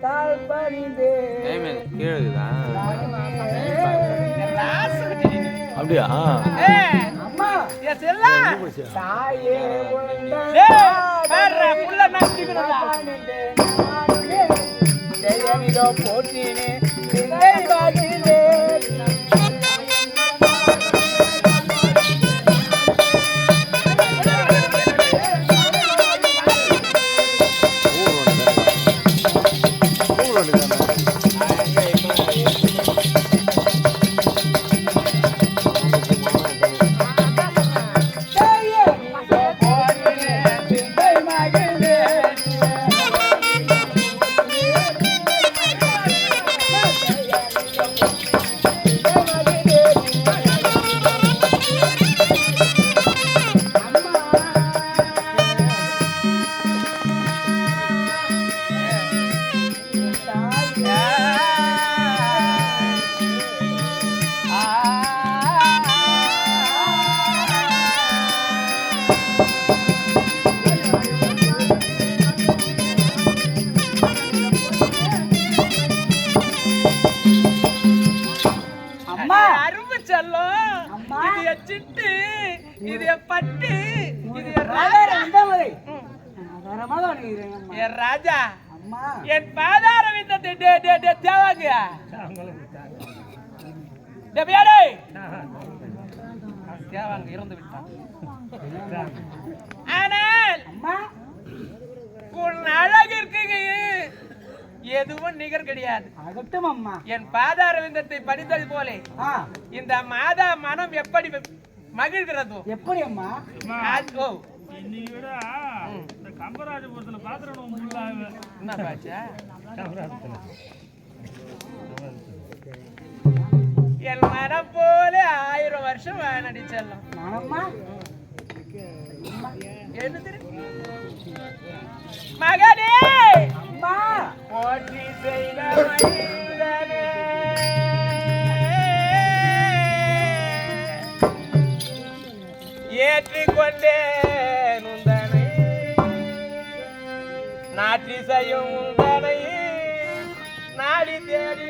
கால் பணிந்தே அப்படியா? அம்மா. தாயே ஏய், இது பட்டு. இது ராஜா. இந்த என் ராஜா. அம்மா. என் பாதார விந்தத்தை டே டே டே தேவாங்க. டேபியாடே. தேவாங்க இறந்து விட்டான் ஆனால் அம்மா. உன் அழகிற்கு எதுவும் நிகர் கிடையாது. அகட்டும் அம்மா. என் பாதார விந்தத்தை படித்தது போலே. இந்த மாதா மனம் எப்படி மகிழ்கிறதோ? எப்படி அம்மா? இன்னைக்கு விட இந்த கம்பராஜபுரத்துல பாத்திரம் ஃபுல்லாக என்ன பாச்சா? என் மனம் போல ஆயிரம் வருஷம் வானடி செல்லம். மகனே! போற்றி செய்த மைந்தனே. ஏற்றிக்கொண்டேன் உந்தனை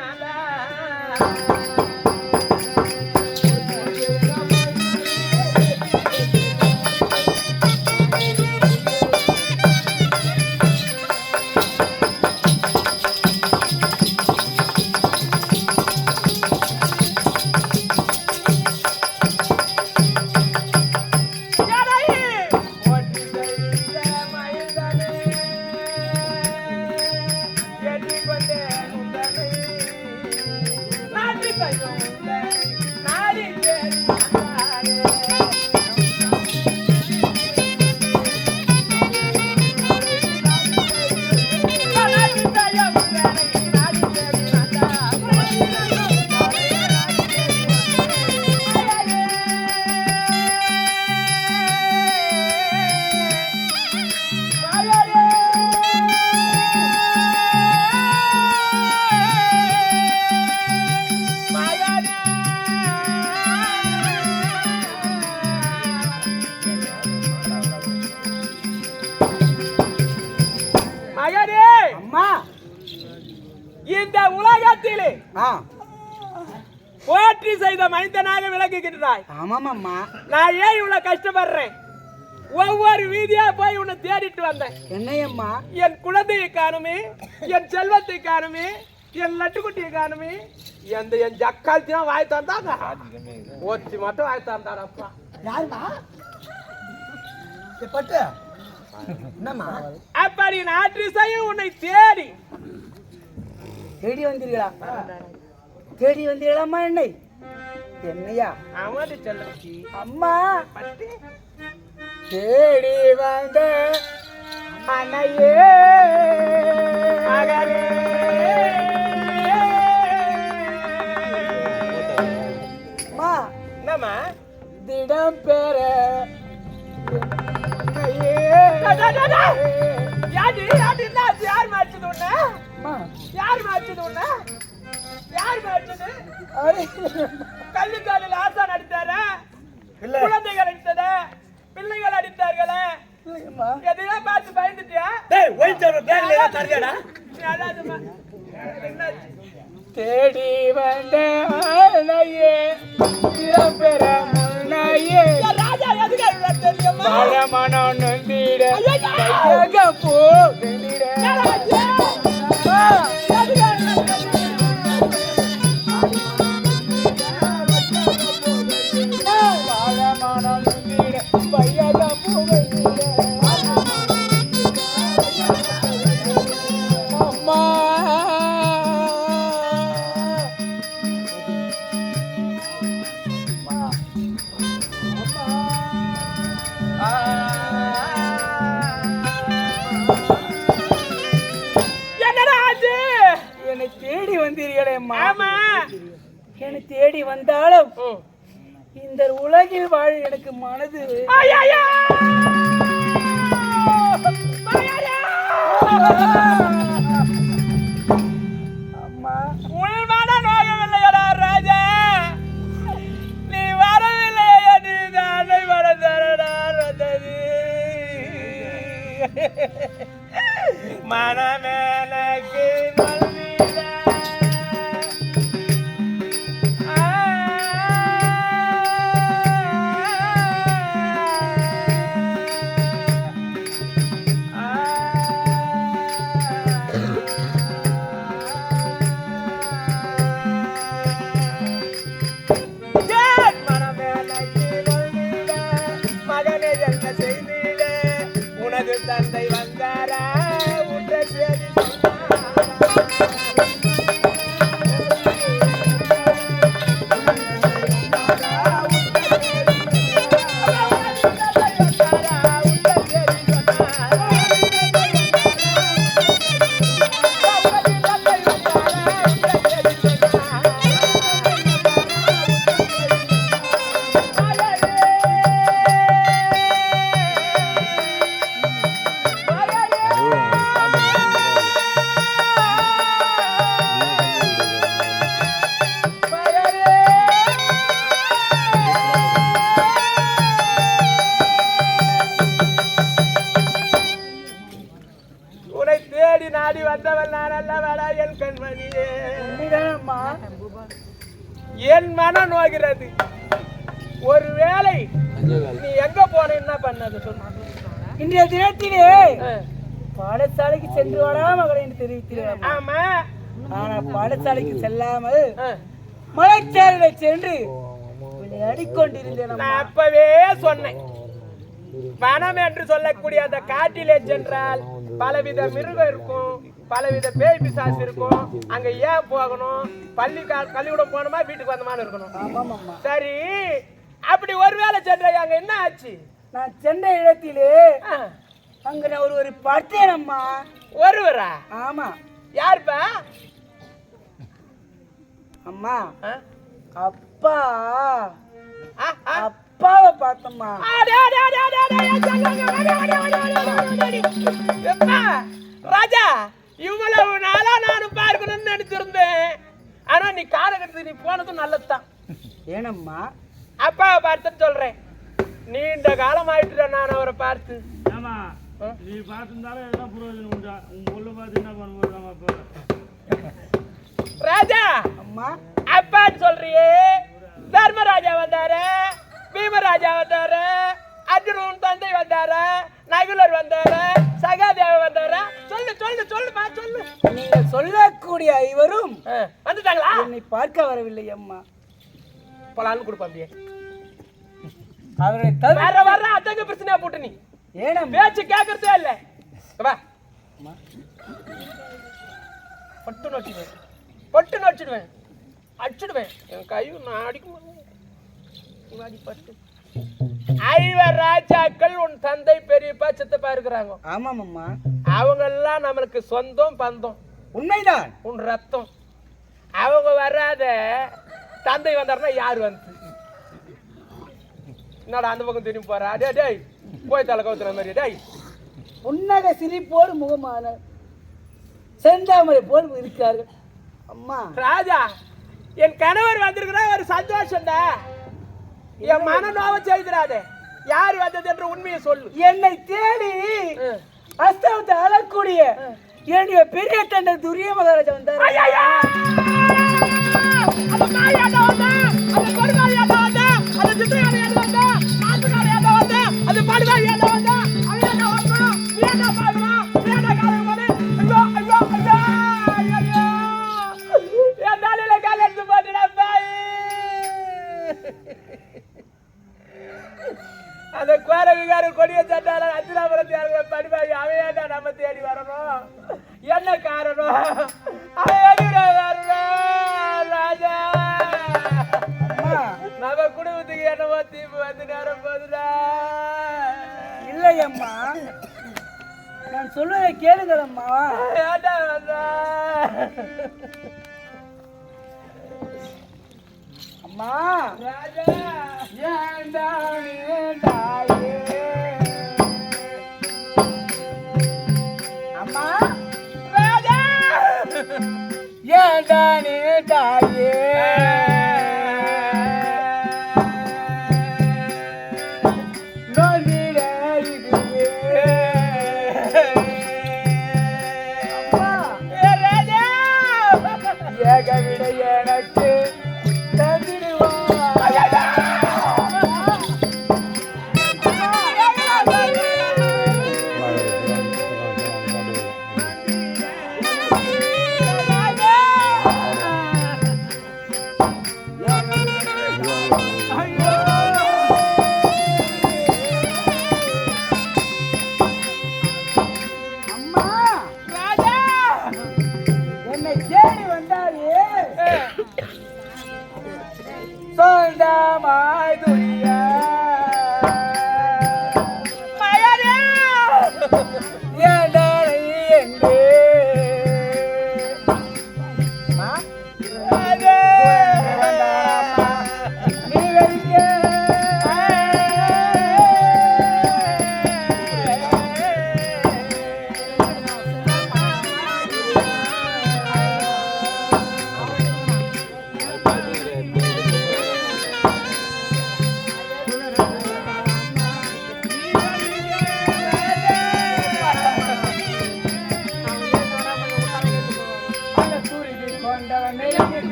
நல்லா உந்தனை நாடி தேடினாலா மகனே உலகத்திலே போற்றி செய்த மனிதனாக விளங்குகின்றாய். ஆமாம் அம்மா நான் ஏன் இவ்வளவு கஷ்டப்படுறேன்? ஒவ்வொரு வீதியா போய் உன்னை தேடிட்டு வந்தேன். என்னையம்மா? என் குழந்தையை காணுமே என் செல்வத்தை காணுமே என் லட்டுக்குட்டியை காணுமே எந்த என் ஜக்காலத்தையும் வாய் தந்தாங்க ஒத்தி மட்டும் வாய் தந்தாரப்பா யாருமா? பட்டு. என்னம்மா? அப்படி செய்யும் உன்னை தேடி தேடி வந்தீர்களா? தேடி வந்தீர்களாம்மா என்னை? என்னையா? அம்மா. தேடி வந்த அன்னையே மகனே அம்மா. என்னம்மா? திடம் பெற. யாரு யாரு? யார் மாச்சது உன்ன? யார் மாச்சது உன்ன? யார் மாச்சது கல்லுக்காலில் ஆசா நடித்தார குழந்தைகள் அடித்தத? பிள்ளைகள் அடித்தார்களே? எதையா பார்த்து பயந்துட்டியா? டேய் ஒயின் சொல்ற பேக்ல ஏதாவது தருவியாடா தேடி வந்த ஆனையே பிறப்பெற முன்னையே Boa! வந்தாலும். இந்த உலகில் வாழ எனக்கு மனது இன்றைய தினத்திலே பாடசாலைக்கு சென்று வாடா மகளை என்று தெரிவித்தீர்கள் ஆமா. ஆனா பாடசாலைக்கு செல்லாமல் ஆ. மலைச்சாலையில சென்று விளையாடிக் கொண்டிருந்தேன் அப்பவே சொன்னேன். வனம் என்று சொல்லக்கூடிய அந்த காட்டிலே சென்றால் பலவித மிருகம் இருக்கும் பலவித பேய் பிசாசு இருக்கும். அங்க ஏன் போகணும்? பள்ளி பள்ளிக்கூடம் போனோமா வீட்டுக்கு வந்தோமான்னு இருக்கணும். சரி அப்படி ஒருவேளை சென்ற அங்க என்ன ஆச்சு? நான் சென்ற இடத்திலே அங்கே நான் ஒரு ஒரு பார்த்தேன் ஒருவரா ஆமா யாருப்பா அம்மா அப்பா அப்பாவை பார்த்தம்மா ராஜா இவ்வளவு நாளா நானும் பார்க்கணும்னு நினைச்சிருந்தேன் ஆனா நீ காலகட்டத்துக்கு நீ போனதும் நல்லதுதான் ஏனம்மா அப்பாவை பார்த்துன்னு சொல்றேன் நீண்ட காலம் ஆயிட்டு நான் அவரை பார்த்து. ஏமா ஆ? நீ பார்த்துருந்தாலும் எல்லாம் பிரயோஜனம் உண்டா? உன் பொண்ணு பார்த்து என்ன பண்ண போறாங்க அப்ப? ராஜா! அம்மா. அப்பான்னு சொல்றியே. தர்மராஜா வந்தாரு. பீமராஜா வந்தாரு. அர்ஜுனன் தந்தை வந்தாரு. நகுலர் வந்தாரு. சகாதேவ வந்தாரு. சொல்லு சொல்லு சொல்லுமா சொல்லு. நீங்க சொல்லக்கூடிய ஐவரும் ஆ, வந்துட்டாங்களா? என்னை பார்க்க வரவில்லை அம்மா. பலான்னு கொடுப்பா அப்படியே அவரை தவிர வர வர அத்தங்க பிரச்சனையா போட்டு நீ. ஏனம்மா பேச்சு கேட்கறதே இல்ல. வா. பட்டு நோச்சிடுவேன். பட்டு நோச்சிடுவேன். அடிச்சிடுவேன். என் கை நான் அடிக்க மாட்டேன் முன்னாடி பட்டு. ஐவர் ராஜாக்கள் உன் தந்தை பெரியப்பா சித்தப்பா இருக்கிறாங்க. ஆமாம் அம்மா அவங்க எல்லாம் நம்மளுக்கு சொந்தம் பந்தம். உண்மைதான். உன் ரத்தம். அவங்க வராத தந்தை வந்தாருன்னா யார் வந்து? என்னடா அந்த பக்கம் திரும்பி போறா? டேய் டேய் போய் தலை கவுத்துற மாதிரி டேய். புன்னக சிரிப்போடு முகமான செந்தாமரை போல் இருக்கிறார்கள். அம்மா. ராஜா என் கணவர் வந்திருக்கிற ஒரு சந்தோஷம்டா. என் மன நோவ செய்திராதே யார் வந்தது என்ற உண்மையை சொல்லு. என்னை தேடி. அஸ்தவத்தை அழக்கூடிய என்னுடைய பெரிய தந்தை துரிய மகாராஜா வந்தார். அந்த கோரவிகார கொடிய சட்டால அச்சிராபுரத்து யாருங்க படிப்பாங்க. அவன் ஏன்டா நம்ம தேடி வரணும்? என்ன காரணம்? அவன் ராஜா! அம்மா. நம்ம குடும்பத்துக்கு என்னவோ தீப்பு வந்து நேரம் போதுடா இல்லை அம்மா நான் சொல்வதை கேளுங்கள் அம்மா ஏன்டா வந்தா? அம்மா. ராஜா! ஏண்டா ஏண்டாயே ஏண்டா நீண்டாயே நொந்திட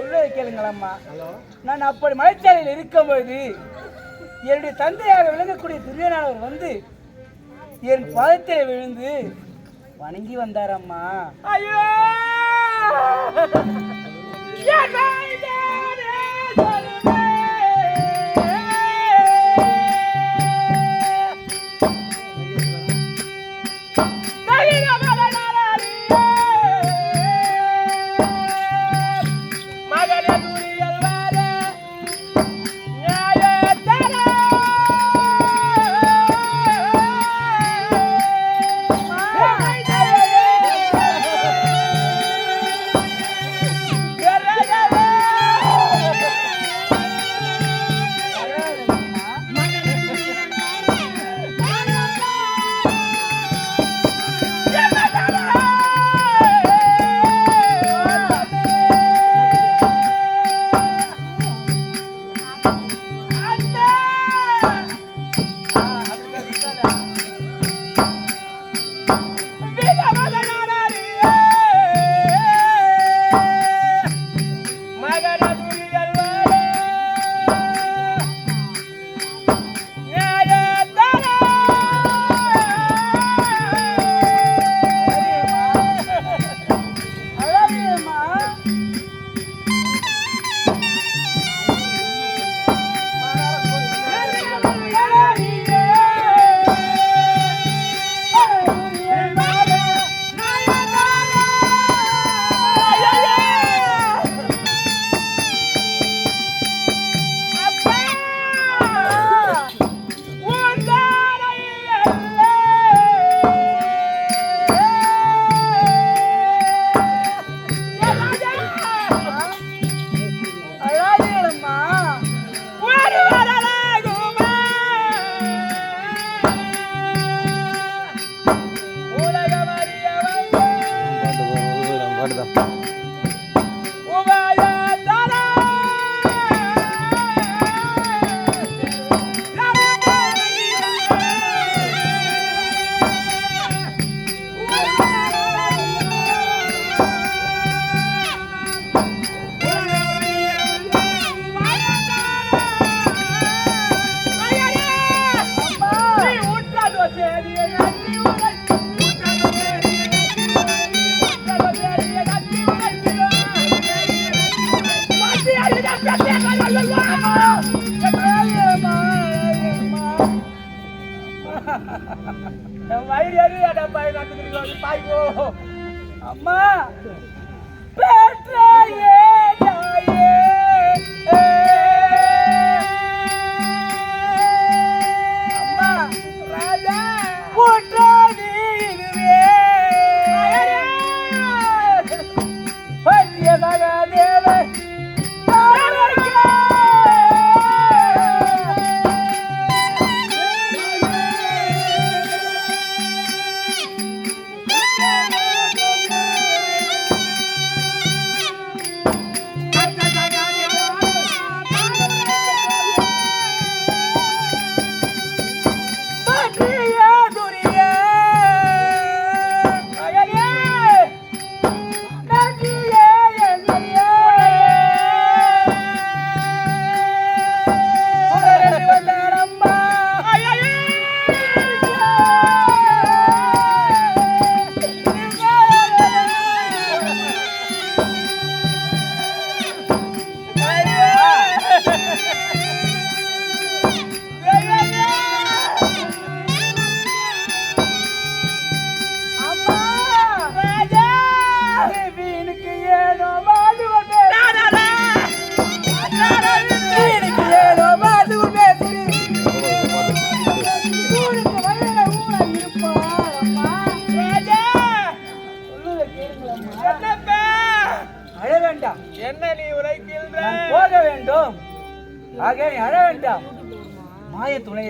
சொல்வதை கேளுங்களம்மா. நான் அப்படி மலைச்சாலையில் இருக்கும்போது என்னுடைய தந்தையாக விளங்கக்கூடிய துரியனானவர் வந்து என் பாதத்தில் விழுந்து வணங்கி வந்தாரம்மா. ஐயோ!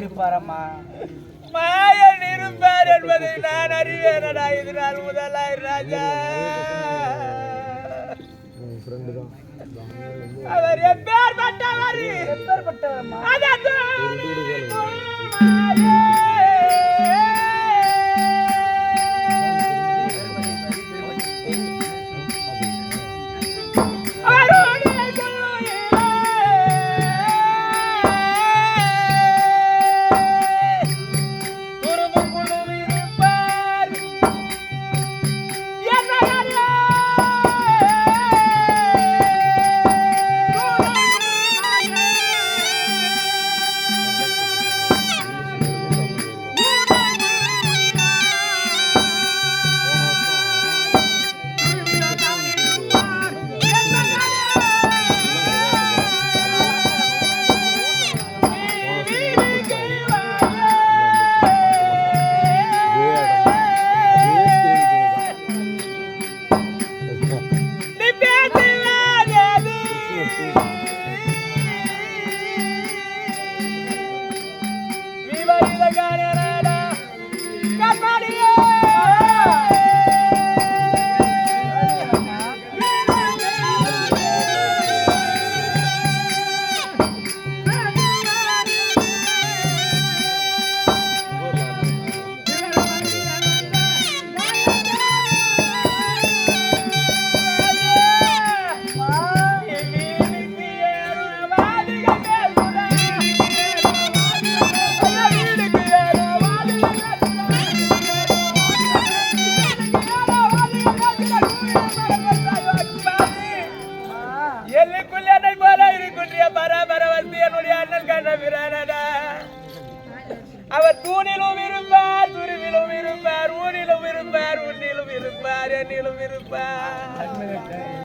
இருப்பாரம்மா. மாயன் இருப்பார் என்பதை நான் அறிவேனடா. இது நான் முதலாய் ராஜா. அவர் எப்பேற்பட்டவர்? எப்பேற்பட்டவர் அதான்